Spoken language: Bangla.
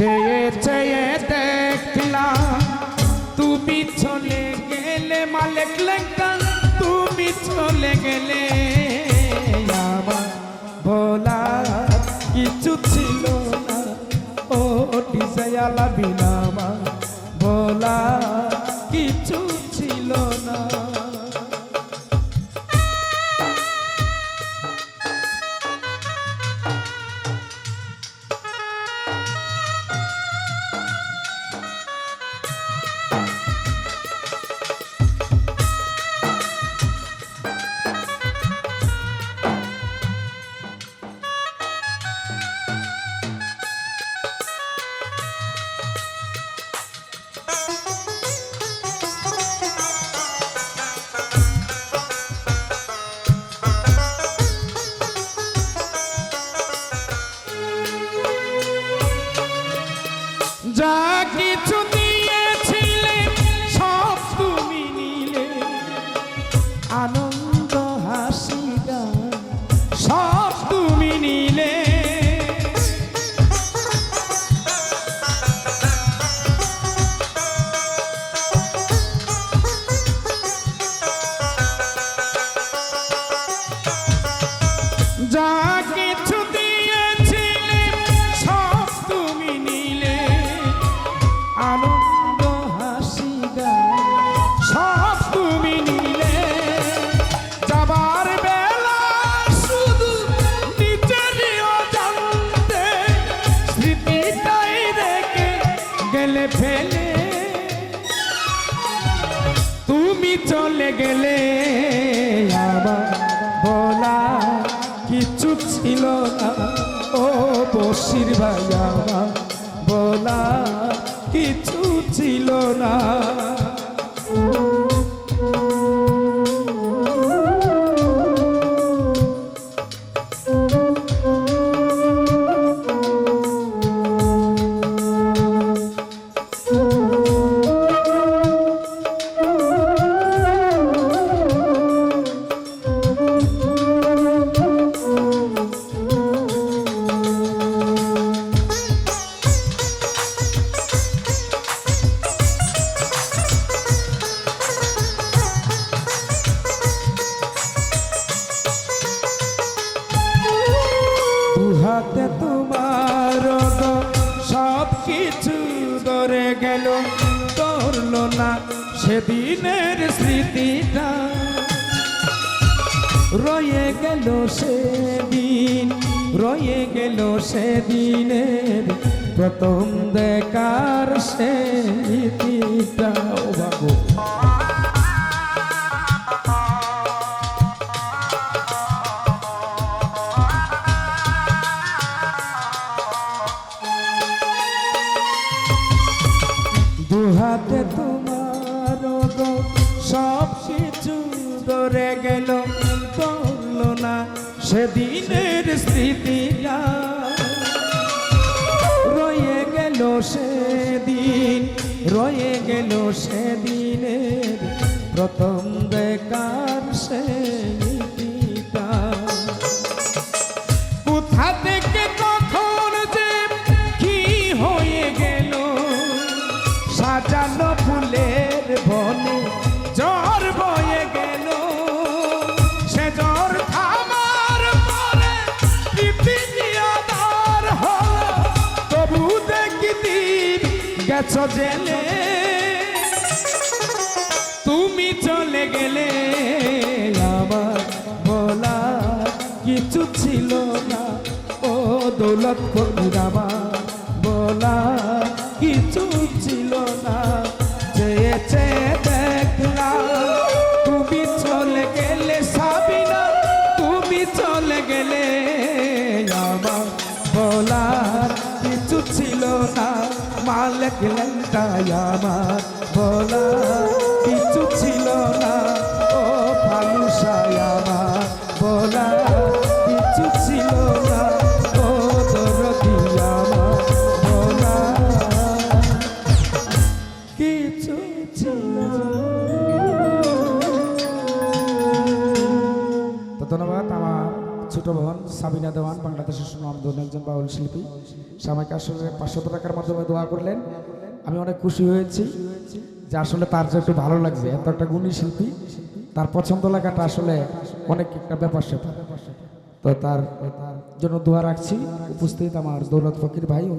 চেয়ে চেয়ে দেখলাম তুমি চলে গেলে মালিক লেখা তুমি চলে গেলে যা চলে গেলে আমার বলা কিছু ছিল না। ও বসির ভাই আমার বলা কিছু ছিল না। হাতে তোমার সব কিছু ধরে গেল, ধরল না সেদিনের স্মৃতিটা। রয়ে গেল সেদিন, রয়ে গেল সেদিনের প্রথম দেখার ও বাবু। দুহাতে তোমার সব কিছু ধরে গেল করল না সেদিনের স্মৃতিটা। রয়ে গেল সেদিন, রয়ে গেল সেদিনের প্রথম দেখার স্মৃতিটা কোথা সাজানো ফুলের বনে জ্বর বয়ে গেল। সে জ্বর থামার পরে আধার হলো। তবু দেখি দিন গেছ জেলে। তুমি চলে গেলে আমার বলা কিছু ছিল না। ও দৌলত আমার বলা বলার কিছু ছিল না। মালিক লেনটাই আমার বলা ছোট বোন সাবিনা দেওয়ান, বাংলাদেশের সুনাম একজন বাউল শিল্পী। সামাইকে আসলে পাঁচশো টাকার মাধ্যমে দোয়া করলেন। আমি অনেক খুশি হয়েছি যে আসলে তার যে একটু ভালো লাগছে, এত একটা গুণী শিল্পী, তার পছন্দ লাগাটা আসলে অনেক একটা ব্যাপার সেপার তো তার জন্য দোয়া রাখছি। উপস্থিত আমার দৌলত ফকির ভাই